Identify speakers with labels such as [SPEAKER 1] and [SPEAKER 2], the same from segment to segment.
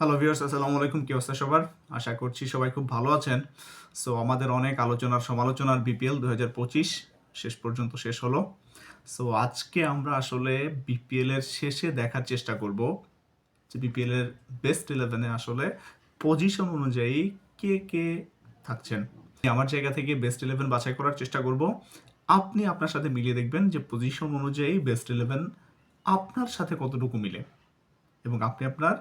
[SPEAKER 1] Hello viewers আসসালামু আলাইকুম, কি অবস্থা সবার? আশা করছি সবাই খুব ভালো আছেন। সো আমাদের অনেক আলোচনার সমালোচনার বিপিএল দু হাজার পঁচিশ, শেষ পর্যন্ত শেষ হলো। সো আজকে আমরা আসলে বিপিএল এর শেষে দেখার চেষ্টা করব। যে বিপিএল এর বেস্ট ইলেভেনে আসলে পজিশন অনুযায়ী কে কে থাকছেন। আমার জায়গা থেকে বেস্ট ইলেভেন বাছাই করার চেষ্টা করব। আপনি আপনার সাথে মিলিয়ে দেখবেন যে পজিশন অনুযায়ী বেস্ট ইলেভেন আপনার সাথে কতটুকু মিলে। এবং আপনি আপনার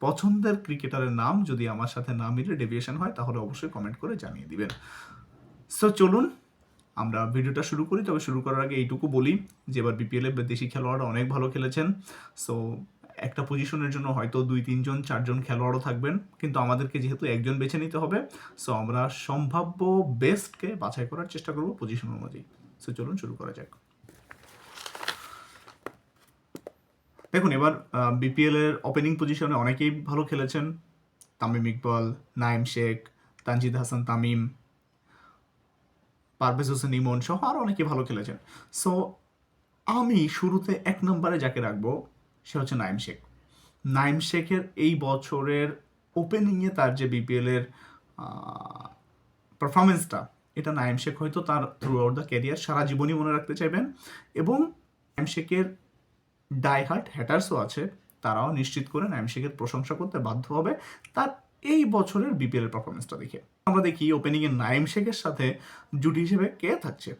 [SPEAKER 1] পছন্দের ক্রিকেটারের নাম যদি আমার সাথে না মিলে ডেভিয়েশন হয়, তাহলে অবশ্যই কমেন্ট করে জানিয়ে দিবেন। সো চলুন আমরা ভিডিওটা শুরু করি। তবে শুরু করার আগে এইটুকু বলি যে, এবার বিপিএলে দেশি খেলোয়াড়রা অনেক ভালো খেলেছেন। সো একটা পজিশনের জন্য হয়তো দুই, তিনজন, চারজন খেলোয়াড়ও থাকবেন। কিন্তু আমাদেরকে যেহেতু একজন বেছে নিতে হবে সো আমরা সম্ভাব্য বেস্টকে বাছাই করার চেষ্টা করব পজিশন অনুযায়ী। সো চলুন শুরু করা যাক। দেখুন, এবার বিপিএল এর ওপেনিং পজিশনে অনেকেই ভালো খেলেছেন। তামিম ইকবাল নাইম শেখ, তানজিদ হাসান তামিম, পারভেজ হোসেন ইমন সহ আরও অনেকে ভালো খেলেছেন। সো আমি শুরুতে এক নম্বরে যাকে রাখব, সে হচ্ছে নাইম শেখ। নাইম শেখের এই বছরের ওপেনিংয়ে তার যে বিপিএল এর পারফরমেন্সটা এটা নাইম শেখ হয়তো তার থ্রু আউট দ্য ক্যারিয়ার সারা জীবনই মনে রাখতে চাইবেন। এবং নাইম শেখের ডাইহার্ট হ্যাটার্সও আছে, তারাও নিশ্চিত করে নাইম শেখের প্রশংসা করতে বাধ্য হবে তার এই বছরের বিপিএল পারফরমেন্সটা দেখে। আমরা দেখি ওপেনিংয়ে নাইম শেখের সাথে জুটি হিসেবে কে থাকছে?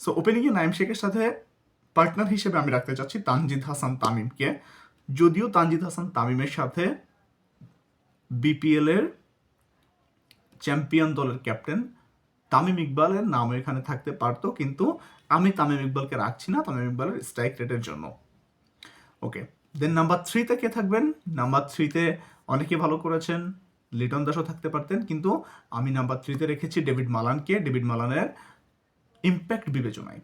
[SPEAKER 1] সো ওপেনিংয়ে নাইম শেখের সাথে পার্টনার হিসেবে আমি রাখতে চাচ্ছি তানজিদ হাসান তামিমকে। যদিও তানজিদ হাসান তামিমের সাথে বিপিএল এর চ্যাম্পিয়ন দলের ক্যাপ্টেন তামিম ইকবালের নাম এখানে থাকতে পারতো, কিন্তু আমি তামিম ইকবালকে রাখছি না, তামিম ইকবালের স্ট্রাইক রেটের জন্য। ওকে দেন নাম্বার থ্রিতে কে থাকবেন? নাম্বার থ্রিতে অনেকে ভালো করেছেন, লিটন দাসও থাকতে পারতেন, কিন্তু আমি নাম্বার থ্রিতে রেখেছি ডেভিড মালানকে। ডেভিড মালানের ইম্প্যাক্ট বিবেচনায়।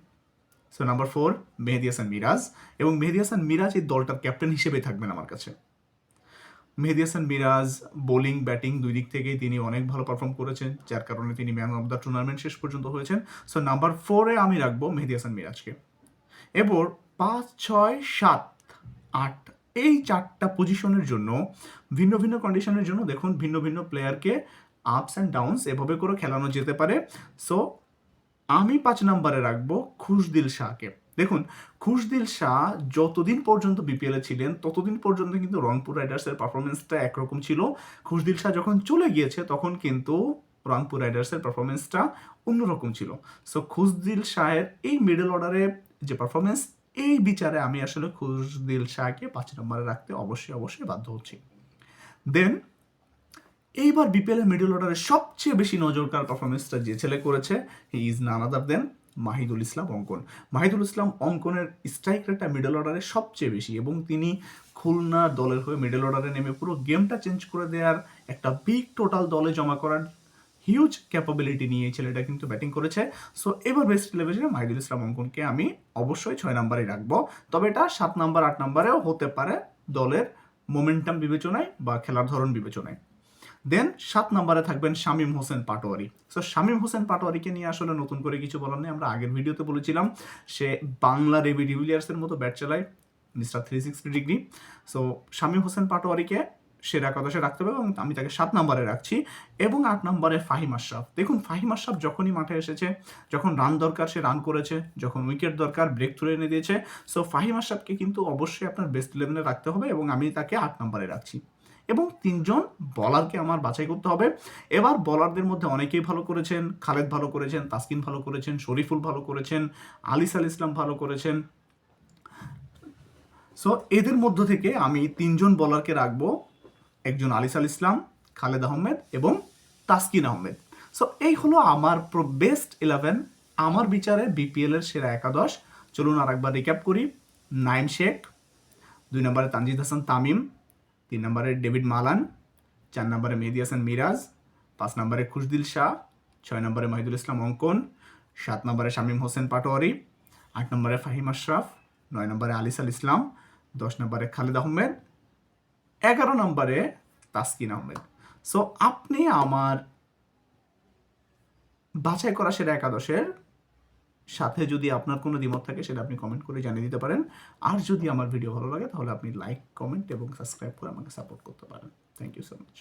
[SPEAKER 1] So number four Mehedi Hasan Miraz. এবং মেহেদি হাসান মিরাজ এই দলটার ক্যাপ্টেন হিসেবে থাকবেন আমার কাছে। মেহেদি হাসান মিরাজ বোলিং ব্যাটিং দুই দিক থেকেই তিনি অনেক ভালো পারফর্ম করেছেন, যার কারণে তিনি ম্যান অফ দ্য টুর্নামেন্ট শেষ পর্যন্ত হয়েছেন। সো নাম্বার ফোরে আমি রাখব মেহেদি হাসান মিরাজকে। এরপর পাঁচ, ছয়, সাত আট। এই চারটা পজিশনের জন্য, ভিন্ন ভিন্ন কন্ডিশনের জন্য দেখুন, ভিন্ন ভিন্ন প্লেয়ারকে আপস অ্যান্ড ডাউনস এভাবে করে খেলানো যেতে পারে। সো আমি পাঁচ নম্বরে রাখব খুশদিল শাহকে। দেখুন, খুশদিল শাহ যতদিন পর্যন্ত বিপিএলে ছিলেন, ততদিন পর্যন্ত কিন্তু রংপুর রাইডার্সের পারফরমেন্সটা একরকম ছিল। খুশদিল শাহ যখন চলে গিয়েছে, তখন কিন্তু রংপুর রাইডার্সের পারফরমেন্সটা অন্যরকম ছিল। সো খুশদিল শাহের এই মিডল অর্ডারে যে পারফরমেন্স এই বিচারে আমি আসলে খুশদিল শাহকে পাঁচ নম্বরে রাখতে অবশ্যই অবশ্যই বাধ্য হচ্ছি। দেন এইবার বিপিএল এর মিডল অর্ডারে সবচেয়ে বেশি নজরকার পারফরমেন্সটা যে ছেলে করেছে হি ইজ নান আদার দেন মাহিদুল ইসলাম অঙ্কন। মাহিদুল ইসলাম অঙ্কনের স্ট্রাইক রেটটা মিডল অর্ডারে সবচেয়ে বেশি এবং তিনি খুলনা দলের হয়ে মিডল অর্ডারে নেমে পুরো গেমটা চেঞ্জ করে দেওয়ার একটা বিগ টোটাল দলে জমা করার হিউজ ক্যাপাবিলিটি নিয়ে এই ছেলেটা কিন্তু ব্যাটিং করেছে। সো এবার বেস্ট ইলেভেনে মাহিদুল ইসলাম অঙ্কনকে আমি অবশ্যই ছয় নম্বরে রাখব। তবে এটা সাত নাম্বার, আট নম্বরেও হতে পারে দলের মোমেন্টাম বিবেচনায় বা খেলার ধরন বিবেচনায়। দেন সাত নম্বরে থাকবেন শামীম হোসেন পাটোয়ারি। সো শামীম হোসেন পাটোয়ারিকে নিয়ে আসলে নতুন করে কিছু বলার নেই। আমরা আগের ভিডিওতে বলেছিলাম, সে বাংলা রেবি ডিভিলিয়ার্সের মতো ব্যাট চালায় mister three sixty degree so Shamim Hossain পাটোয়ারিকে সেরা একাদশে রাখতে হবে এবং আমি তাকে সাত নম্বরে রাখছি এবং আট নম্বরে ফাহিম আশরাফ। দেখুন, ফাহিম আশরাফ যখনই মাঠে এসেছে, যখন রান দরকার সে রান করেছে, যখন উইকেট দরকার ব্রেক থ্রু এনে দিয়েছে। সো ফাহিম আশরাফকে কিন্তু অবশ্যই আপনার বেস্ট ইলেভেনে রাখতে হবে এবং আমি তাকে আট নম্বরে রাখছি। এবং তিনজন বলারকে আমার বাছাই করতে হবে। এবার বলারদের মধ্যে অনেকেই ভালো করেছেন, খালেদ ভালো করেছেন, তাসকিন ভালো করেছেন, শরীফুল ভালো করেছেন, আলিস আল ইসলাম ভালো করেছেন। সো এদের মধ্য থেকে আমি তিনজন বলারকে রাখব। একজন আলিস আল ইসলাম, খালেদ আহমেদ এবং তাসকিন আহমেদ। সো এই হলো আমার বেস্ট ইলেভেন আমার বিচারে বিপিএল এর সেরা একাদশ। চলুন আর একবার রিক্যাপ করি। নাইম শেখ, দুই নম্বরে তানজিদ হাসান তামিম, তিন নম্বরে ডেভিড মালান, চার নম্বরে মেহেদি হাসান মিরাজ, পাঁচ নম্বরে খুশদিল শাহ, ছয় নম্বরে মাহিদুল ইসলাম অঙ্কন, সাত নম্বরে শামীম হোসেন পাটোয়ারি, আট নম্বরে ফাহিম আশরাফ, নয় নম্বরে আলিস আল ইসলাম, দশ নম্বরে খালেদ আহমেদ এগারো নম্বরে তাসকিন আহমেদ। সো আপনি আমার বাছাই করা সেরা একাদশের সাথে যদি আপনার কোনো দ্বিমত থাকে, সেটা আপনি কমেন্ট করে জানিয়ে দিতে পারেন। আর যদি আমার ভিডিও ভালো লাগে, তাহলে আপনি লাইক কমেন্ট এবং সাবস্ক্রাইব করে আমাকে সাপোর্ট করতে পারেন। Thank you so much